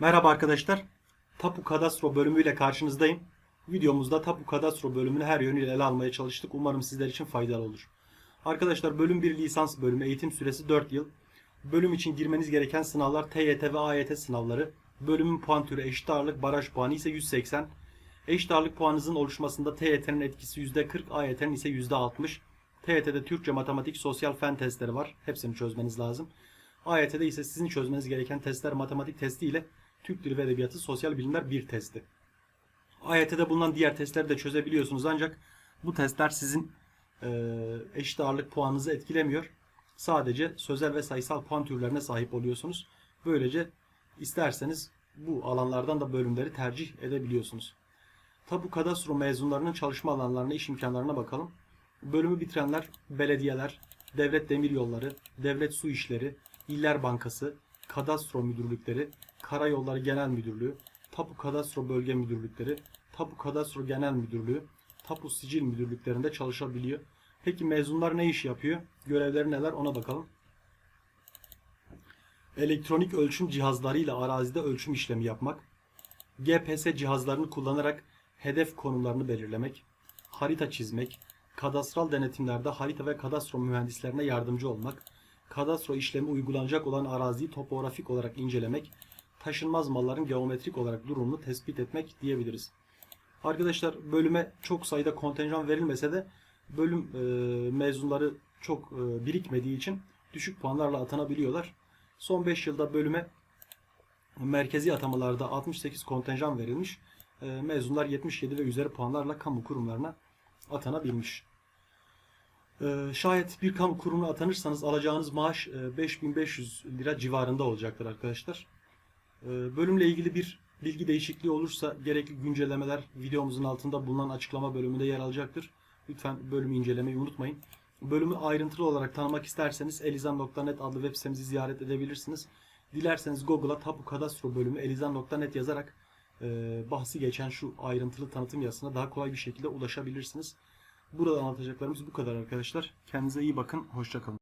Merhaba arkadaşlar. Tapu Kadastro bölümüyle karşınızdayım. Videomuzda Tapu Kadastro bölümünü her yönüyle ele almaya çalıştık. Umarım sizler için faydalı olur. Arkadaşlar bölüm 1 lisans bölümü eğitim süresi 4 yıl. Bölüm için girmeniz gereken sınavlar TYT ve AYT sınavları. Bölümün puan türü eşit ağırlık, baraj puanı ise 180. Eşit ağırlık puanınızın oluşmasında TYT'nin etkisi %40, AYT'nin ise %60. TYT'de Türkçe, matematik, sosyal fen testleri var. Hepsini çözmeniz lazım. AYT'de ise sizin çözmeniz gereken testler matematik testi ile Türk Dili ve Edebiyatı Sosyal Bilimler 1 testi. AYT'de bulunan diğer testleri de çözebiliyorsunuz ancak bu testler sizin eee, eşit ağırlık puanınızı etkilemiyor. Sadece sözel ve sayısal puan türlerine sahip oluyorsunuz. Böylece isterseniz bu alanlardan da bölümleri tercih edebiliyorsunuz. Tabu kadastro mezunlarının çalışma alanlarına, iş imkanlarına bakalım. Bölümü bitirenler belediyeler, devlet demir yolları, devlet su işleri, İller Bankası, kadastro müdürlükleri, karayolları genel müdürlüğü, tapu kadastro bölge müdürlükleri, tapu kadastro genel müdürlüğü, tapu sicil müdürlüklerinde çalışabiliyor. Peki mezunlar ne iş yapıyor? Görevleri neler ona bakalım. Elektronik ölçüm cihazlarıyla arazide ölçüm işlemi yapmak, GPS cihazlarını kullanarak hedef konumlarını belirlemek, harita çizmek, kadastral denetimlerde harita ve kadastro mühendislerine yardımcı olmak, kadastro işlemi uygulanacak olan araziyi topografik olarak incelemek, taşınmaz malların geometrik olarak durumunu tespit etmek diyebiliriz. Arkadaşlar bölüme çok sayıda kontenjan verilmese de bölüm e, mezunları çok e, birikmediği için düşük puanlarla atanabiliyorlar. Son 5 yılda bölüme merkezi atamalarda 68 kontenjan verilmiş. E, mezunlar 77 ve üzeri puanlarla kamu kurumlarına atanabilmiş. E, şayet bir kamu kurumuna atanırsanız alacağınız maaş e, 5500 lira civarında olacaktır arkadaşlar. E, bölümle ilgili bir bilgi değişikliği olursa gerekli güncellemeler videomuzun altında bulunan açıklama bölümünde yer alacaktır. Lütfen bölümü incelemeyi unutmayın. Bölümü ayrıntılı olarak tanımak isterseniz elizan.net adlı web sitemizi ziyaret edebilirsiniz. Dilerseniz Google'a Tapu Kadastro bölümü elizan.net yazarak e, bahsi geçen şu ayrıntılı tanıtım yazısına daha kolay bir şekilde ulaşabilirsiniz. Burada anlatacaklarımız bu kadar arkadaşlar. Kendinize iyi bakın. Hoşçakalın.